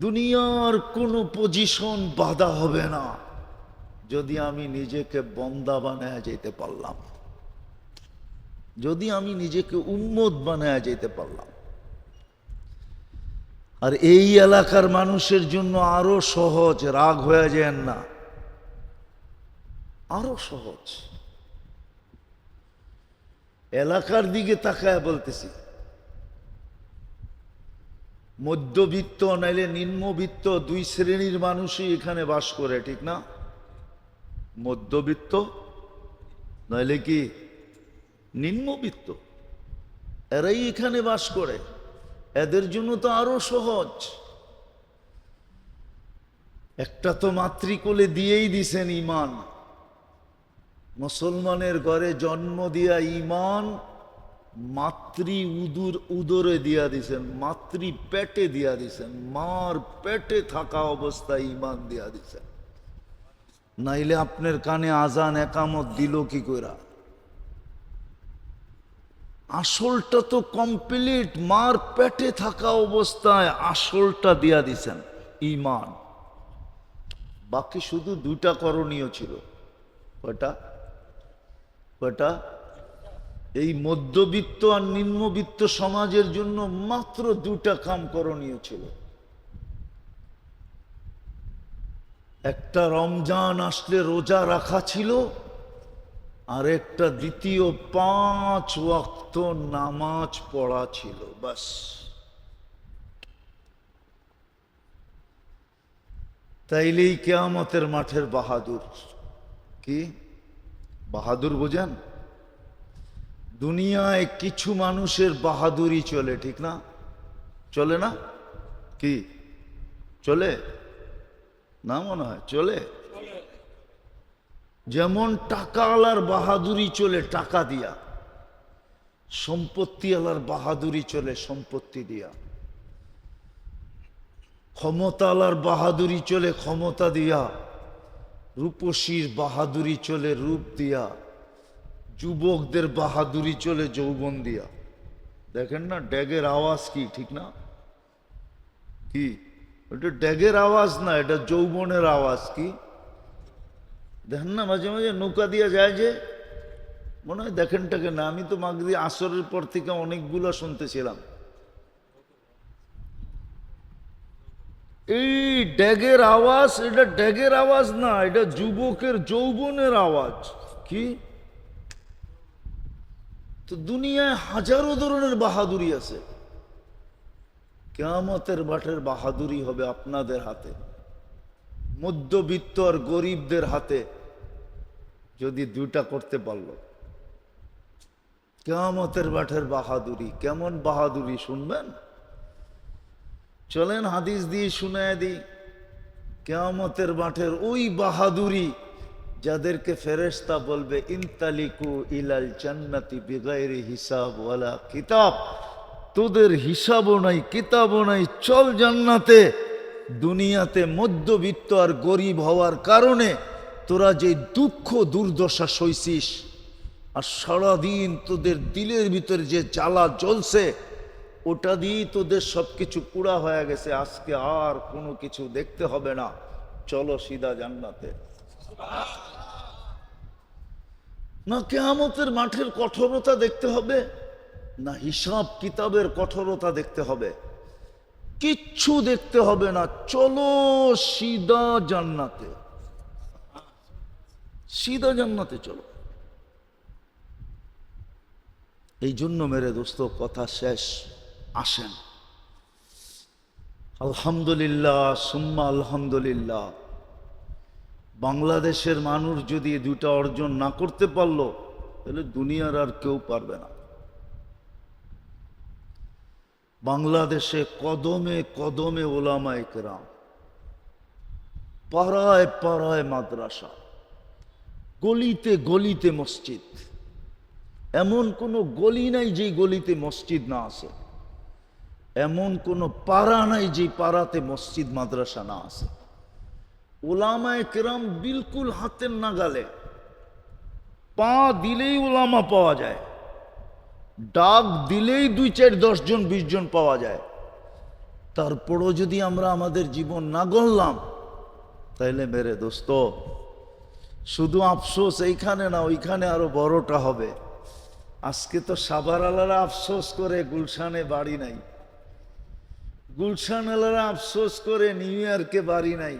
দুনিয়ার কোনো পজিশন বাধা হবে না। যদি আমি নিজেকে বন্দা বানায় যেতে পারলাম, যদি আমি নিজেকে উন্মত বানায় যেতে পারলাম, আর এই এলাকার মানুষের জন্য আরও সহজ রাগ হয়ে যায় না। আরও সহজ। এলাকার দিকে তাকায় বলতেছি মধ্যবিত্ত নাইলে নিম্নবিত্ত দুই শ্রেণির মানুষই এখানে বাস করে, ঠিক না? মধ্যবিত্ত নইলে কি নিম্নবিত্ত? এরাই এখানে বাস করে। এদের জন্য তো আরও সহজ। একটা তো মাতৃকোলে দিয়েই দিছেন ইমান। মুসলমানের ঘরে জন্ম দিয়া ইমান মাতৃ উদুর উদরে দিয়া দিছেন, মাতৃ পেটে দিয়া দিছেন, মার পেটে থাকা অবস্থায় ইমান দিয়া দিছেন। নাইলে আপনার কানে আজান একামত দিল কি কইরা? আসলটা তো কমপ্লিট মার পেটে থাকা অবস্থায় আসলটা দিয়া দিছেন ইমান বাকি শুধু দুইটা করণীয় ছিল। কয়টা? কয়টা? এই মধ্যবিত্ত আর নিম্নবিত্ত সমাজের জন্য মাত্র দুটা কাম করণীয় ছিল। একটা রমজান আসলে রোজা রাখা ছিল, আর একটা দ্বিতীয় পাঁচ ওয়াক্ত নামাজ পড়া ছিল, বাস। তাইলেই কেয়ামতের মাঠের বাহাদুর। কি? বাহাদুর বোঝেন? দুনিয়ায় কিছু মানুষের বাহাদুরি চলে, ঠিক না? চলে না? কি? চলে? না মনে হয়, চলে? যেমন টাকা আলার বাহাদুরি চলে, টাকা দিয়া। সম্পত্তি আলার বাহাদুরি চলে, সম্পত্তি দিয়া। ক্ষমতা আলার বাহাদুরি চলে, ক্ষমতা দিয়া। রূপসীর বাহাদুরি চলে, রূপ দিয়া। যুবকদের বাহাদুরি চলে যৌবন দিয়া। দেখেন না, ড্যাগের আওয়াজ কি, ঠিক না? কি? ওটা ড্যাগের আওয়াজ না, এটা যৌবনের আওয়াজ কি? দেখেন না, মাঝে মাঝে নৌকা দিয়া যায় যে, মনে হয় দেখেনটাকে না, আমি তো মাগদি আসরের পর থেকে অনেকগুলো শুনতেছিলাম। এই ড্যাগের আওয়াজ, এটা ড্যাগের আওয়াজ না, এটা যুবকের যৌবনের আওয়াজ। কি? তো দুনিয়ায় হাজারো ধরনের বাহাদুরি আছে। কেয়ামতের মাঠের বাহাদুরি হবে আপনাদের হাতে, মধ্যবিত্ত আর গরিবদের হাতে, যদি দুইটা করতে পারল। কেয়ামতের মাঠের বাহাদুরি, কেমন বাহাদুরি শুনবেন? চলেন হাদিস দিয়ে শুনায় দিই। কেয়ামতের মাঠের ওই বাহাদুরি যাদেরকে ফেরেশতা বলবে, ইনতালিকু ইলাল জান্নাতি বিগাইরি হিসাব ওয়ালা কিতাব। তোদের হিসাবও নাই, কিতাবও নাই, চল জান্নাতে। দুনিয়াতে মধ্যবিত্ত আর গরিব হওয়ার কারণে তোরা যে দুঃখ দুর্দশা সইছিস, আর সারাদিন তোদের দিলের ভিতরে যে জ্বালা জ্বলছে, ওটা দিয়েই তোদের সব কিছু পুরা হয়ে গেছে। আজকে আর কোনো কিছু দেখতে হবে না। চলো সিধা জান্নাতে। না কেয়ামতের মাঠের কঠোরতা দেখতে হবে, না হিসাব কিতাবের কঠোরতা দেখতে হবে। কিচ্ছু দেখতে হবে না, চলো সিদা জান্নাতে। সিধা জান্নাতে চলো। এই জন্য মেরে দোস্ত, কথা শেষ, আসেন। আলহামদুলিল্লাহ, সুম্মা আলহামদুলিল্লাহ। বাংলাদেশের মানুষ যদি দুটা অর্জন না করতে পারল, তাহলে দুনিয়ার আর কেউ পারবে না। বাংলাদেশে কদমে কদমে ওলামায় একরাম পাড়ায় পাড়ায় মাদ্রাসা, গলিতে গলিতে মসজিদ, এমন কোনো গলি নাই যেই গলিতে মসজিদ না আছে, এমন কোনো পাড়া নাই যে পাড়াতে মসজিদ মাদ্রাসা না আছে। ওলামায় কেরাম বিলকুল হাতের নাগালে, পা দিলেই ওলামা পাওয়া যায়, ডাক দিলেই দুই চার দশ জন, বিশ জন পাওয়া যায়। তারপরও যদি আমরা আমাদের জীবন না গড়লাম, তাইলে মেরে দোস্ত, শুধু আফসোস এইখানে না, ওইখানে আরও বড়টা হবে। আজকে তো সাবার আলারা আফসোস করে, গুলশানে বাড়ি নাই। গুলশান আলারা আফসোস করে, নিউ ইয়র্কে বাড়ি নাই।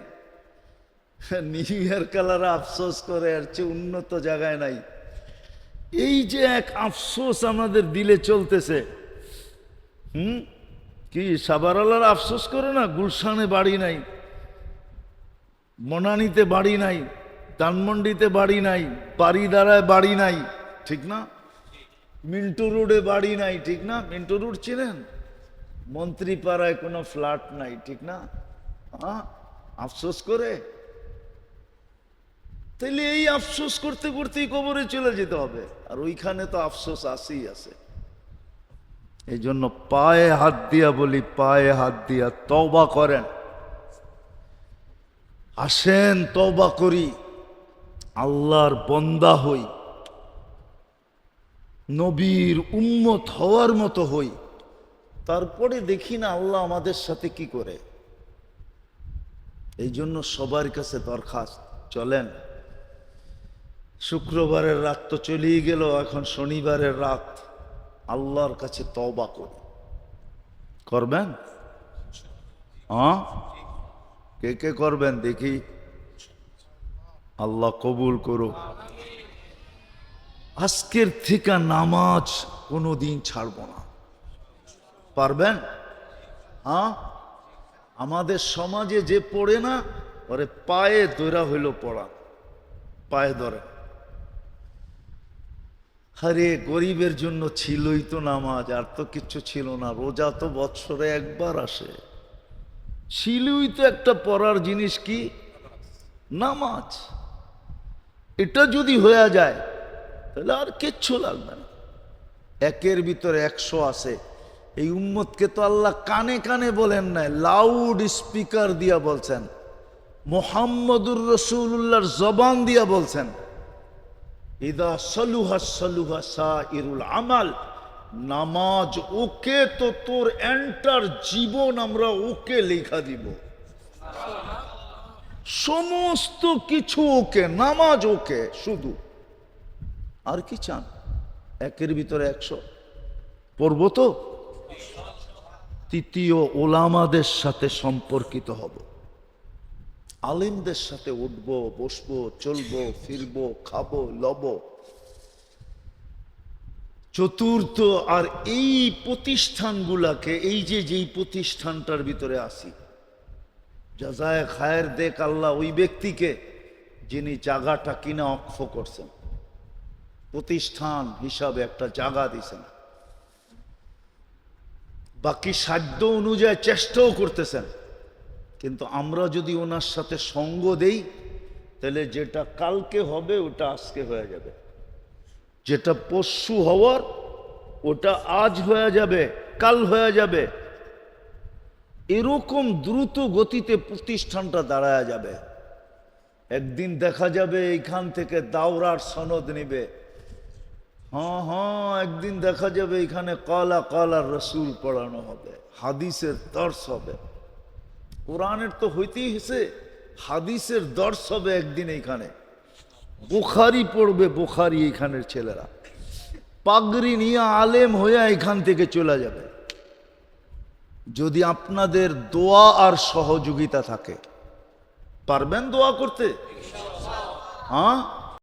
নিউ আলারা আফসোস করে আর চেয়ে উন্নত জায়গায় নাই। এই যে এক আফসোস আমাদের দিলে চলতেছে, হুম? কি সাবারালার আফসোস করে না? গুলশানে বাড়ি নাই, মনানিতে বাড়ি নাই, ধানমন্ডিতে বাড়ি নাই বাড়িদারায় বাড়ি নাই, ঠিক না? মিন্টু রোডে বাড়ি নাই, ঠিক না? মিন্টু রোড চিনেন? মন্ত্রীপাড়ায় কোনো ফ্ল্যাট নাই, ঠিক না? হ্যাঁ আফসোস করে? তাইলে এই আফসোস করতে করতেই কবরে চলে যেতে হবে। আর ওইখানে তো আফসোস আসেই আছে। এই জন্য পায়ে হাত দিয়া বলি, পায়ে হাত দিয়া তওবা করেন। আসেন, তওবা করি। আল্লাহর বন্দা হই। নবীর উম্মত হওয়ার মতো হই। তারপরে দেখি না আল্লাহ আমাদের সাথে কি করে। এই জন্য সবার কাছে দরখাস্ত, চলেন। শুক্রবারের রাত তো চলেই গেল, এখন শনিবারের রাত। আল্লাহর কাছে তবা করি। করবেন? হ্যাঁ? কে কে করবেন দেখি। আল্লাহ কবুল করুক। আজকের থেকে নামাজ কোনোদিন ছাড়ব না। পারবেন? হ্যাঁ? আমাদের সমাজে যে পড়ে না, ওরে পায়ে দৈরা হইল পড়া। পায়ে ধরে। আরে, গরিবের জন্য ছিলই তো নামাজ, আর তো কিচ্ছু ছিল না, রোজা তো বৎসরে একবার আসে। ছিলই তো একটা পড়ার জিনিস কি? নামাজ। এটা যদি হয়ে যায়, তাহলে আর কিচ্ছু লাগবে না। একের ভিতরে একশো আছে এই উম্মতকে তো আল্লাহ কানে কানে বলেন নাই লাউড স্পিকার দিয়া বলছেন, মোহাম্মদুর রসুল্লাহর জবান দিয়া বলছেন। ইদা সলুহা সলুহা সা ইরুল আমাল। নামাজ ওকে তো তোর এন্টার জীবন আমরা ওকে লেখা দিব। সমস্ত কিছু ওকে, নামাজ ওকে, শুধু। আর কি চান? একের ভিতরে একশো। পড়ব তো? তৃতীয় ওলামাদের সাথে সম্পর্কিত হব। আলিমদের সাথে উঠবো, বসবো, চলবো, ফিরবো, খাব, লব। চতুর্থ আর এই প্রতিষ্ঠানগুলাকে, এই যে যেই প্রতিষ্ঠানটার ভিতরে আসি যাজায় খায়ের দেখ আল্লাহ ওই ব্যক্তিকে যিনি জায়গাটা কিনা অক্ষ করছেন। প্রতিষ্ঠান হিসাবে একটা জায়গা দিছেন। বাকি সাধ্য অনুযায়ী চেষ্টাও করতেছেন। কিন্তু আমরা যদি ওনার সাথে সঙ্গ দেই, তাহলে যেটা কালকে হবে, ওটা আজকে হয়ে যাবে। যেটা পশু হওয়ার, ওটা আজ হয়ে যাবে, কাল হয়ে যাবে। এরকম দ্রুত গতিতে প্রতিষ্ঠানটা দাঁড়ায় যাবে। একদিন দেখা যাবে এইখান থেকে দাওরার সনদ নিবে। হ্যাঁ হ্যাঁ একদিন দেখা যাবে এখানে কলা কলা রসুল পড়ানো হবে, হাদিসের দর্শ হবে। কোরআনের তো হইতেই হেসে হাদিসের দর্শ হবে একদিন এইখানে। বুখারি পড়বে, বুখারি এইখানের ছেলেরা। পাগড়ি নিয়ে আলেম হয়ে এখান থেকে চলে যাবে। যদি আপনাদের দোয়া আর সহযোগিতা থাকে, পারবেন দোয়া করতে? হ্যাঁ?